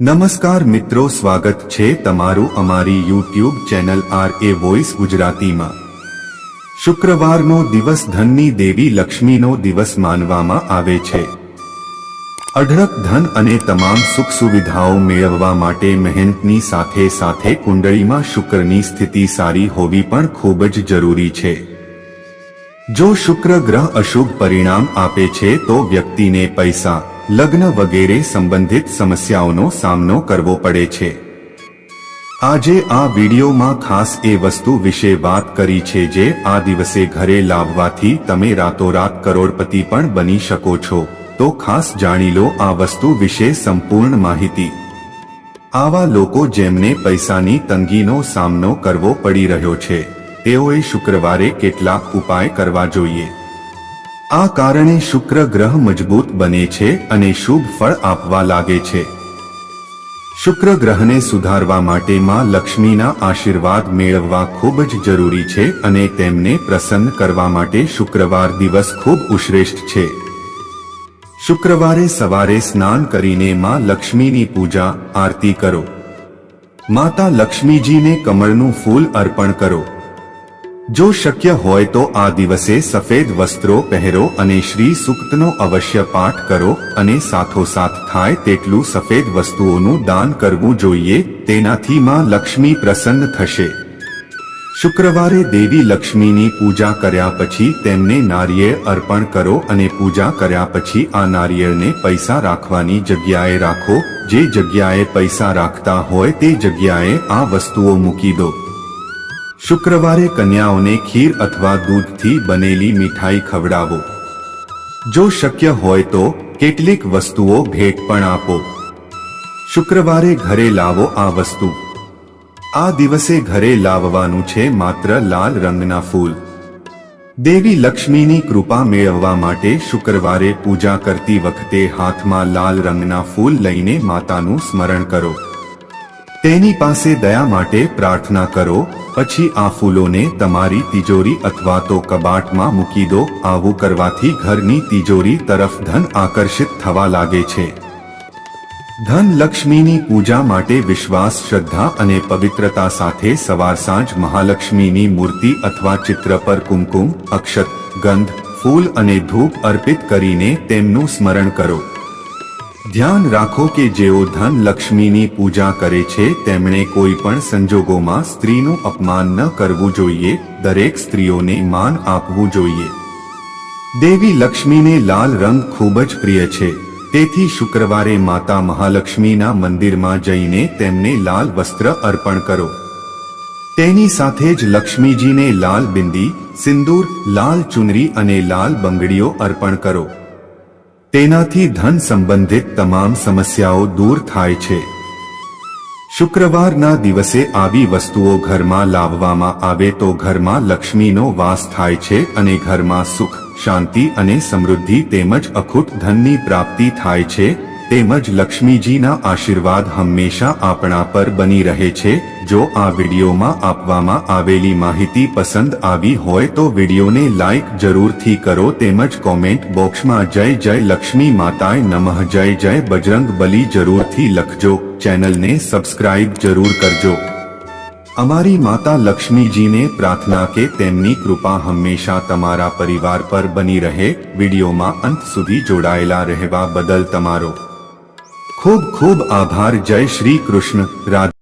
નમસ્કાર મિત્રો, સ્વાગત છે તમારું અમારી YouTube channel R A voice ગુજરાતીમાં. શુક્રવારનો દિવસ ધનની દેવી લક્ષ્મીનો દિવસ માનવામાં આવે છે. અઢળક ધન અને તમામ સુખ સુવિધાઓ મેળવવા માટે મહેનતની સાથે સાથે કુંડળીમાં શુક્રની સ્થિતિ સારી હોવી પણ ખૂબ જ જરૂરી છે. જો શુક્ર ગ્રહ અશુભ પરિણામ આપે છે તો વ્યક્તિને પૈસા લગ્ન વગેરે સંબંધિત સમસ્યાઓનો સામનો કરવો પડે છે. આજે આ વિડીયોમાં ખાસ એ વસ્તુ વિશે વાત કરી છે જે આ દિવસે ઘરે લાવવાથી તમે રાતોરાત કરોડપતિ પણ બની શકો છો. તો ખાસ જાણી લો આ વસ્તુ વિશે સંપૂર્ણ માહિતી. આવા લોકો જેમને પૈસાની તંગીનો સામનો કરવો પડી રહ્યો છે, તેઓએ શુક્રવારે કેટલાક ઉપાય કરવા જોઈએ. આ કારણે શુક્ર ગ્રહ મજબૂત બને છે અને શુભ ફળ આપવા લાગે છે. શુક્ર ગ્રહને સુધારવા માટે માં લક્ષ્મીના આશીર્વાદ મેળવવા ખૂબ જ જરૂરી છે અને તેમને પ્રસન્ન કરવા માટે શુક્રવાર દિવસ ખૂબ ઉશ્રેષ્ઠ છે. શુક્રવારે સવારે સ્નાન કરીને માં લક્ષ્મીની પૂજા, આરતી કરો. માતા લક્ષ્મીજીને કમળનું ફૂલ અર્પણ કરો. જો શક્ય હોય તો આ દિવસે સફેદ વસ્ત્રો પહેરો અને શ્રી સૂક્તનો અવશ્ય પાઠ કરો અને સાથોસાથ થાય તેટલું સફેદ વસ્તુઓનું દાન કરવું જોઈએ, તેનાથી માં લક્ષ્મી પ્રસન્ન થશે. શુક્રવારે દેવી લક્ષ્મીની પૂજા કર્યા પછી તેમને નારિયેળ અર્પણ કરો અને પૂજા કર્યા પછી આ નારિયેળને પૈસા રાખવાની જગ્યાએ રાખો, જે જગ્યાએ પૈસા રાખતા હોય તે જગ્યાએ આ વસ્તુઓ મૂકી દો. શુક્રવારે કન્યાઓને ખીર અથવા દૂધથી બનેલી મીઠાઈ ખવડાવો. જો શક્ય હોય તો કેટલીક વસ્તુઓ ભેટ પણ આપો. શુક્રવારે ઘરે લાવો આ વસ્તુ. આ દિવસે ઘરે લાવવાનું છે માત્ર લાલ રંગના ફૂલ. દેવી લક્ષ્મીની કૃપા મેળવવા માટે શુક્રવારે પૂજા કરતી વખતે હાથમાં લાલ રંગના ફૂલ લઈને માતાનું સ્મરણ કરો. તેની પાસે દયા માટે પ્રાર્થના કરો, પછી આ ફૂલોને તમારી તિજોરી અથવા તો કબાટમાં મૂકી દો. આવું કરવાથી ઘરની તિજોરી તરફ ધન આકર્ષિત થવા લાગે છે. ધન લક્ષ્મીની પૂજા માટે વિશ્વાસ, શ્રદ્ધા અને પવિત્રતા સાથે સવાર સાંજ મહાલક્ષ્મીની મૂર્તિ અથવા ચિત્ર પર કુમકુમ, અક્ષત, ગંધ, ફૂલ અને ધૂપ અર્પિત કરીને તેમનું સ્મરણ કરો. ધ્યાન રાખો કે જેઓ ધન લક્ષ્મીની પૂજા કરે છે, તેમણે કોઈ પણ સંજોગોમાં સ્ત્રીનું અપમાન ન કરવું જોઈએ, દરેક સ્ત્રીઓને માન આપવું જોઈએ. દેવી લક્ષ્મીને લાલ રંગ ખૂબ જ પ્રિય છે. તેથી શુક્રવારે માતા મહાલક્ષ્મીના મંદિરમાં જઈને તેમને લાલ વસ્ત્ર અર્પણ કરો. તેની સાથે જ લક્ષ્મીજીને લાલ બિંદી, સિંદૂર, લાલ ચુનરી અને લાલ બંગડીઓ અર્પણ કરો. તેનાથી ધન સંબંધિત તમામ સમસ્યાઓ દૂર થાય છે. શુક્રવારના દિવસે આવી વસ્તુઓ ઘરમાં લાવવામાં આવે તો ઘરમાં લક્ષ્મીનો વાસ થાય છે અને ઘરમાં સુખ, શાંતિ અને સમૃદ્ધિ તેમજ અખૂટ ધનની પ્રાપ્તિ થાય છે. તેમજ લક્ષ્મીજીના આશીર્વાદ હંમેશા આપણા પર બની રહે છે. જો આ વિડીયોમાં આપવામાં આવેલી માહિતી પસંદ આવી હોય તો વિડીયોને લાઇક જરૂરથી કરો તેમજ કોમેન્ટ બોક્સમાં જય જય લક્ષ્મી માતાએ નમઃ, જય જય બજરંગ બલી જરૂરથી લખજો. ચેનલને સબસ્ક્રાઇબ જરૂર કરજો. અમારી માતા લક્ષ્મીજીને પ્રાર્થના કે તેમની કૃપા હંમેશા તમારા પરિવાર પર બની રહે. વિડીયોમાં અંત સુધી જોડાયેલા રહેવા બદલ તમારો ખૂબ ખૂબ આભાર. જય શ્રી કૃષ્ણ. રાધે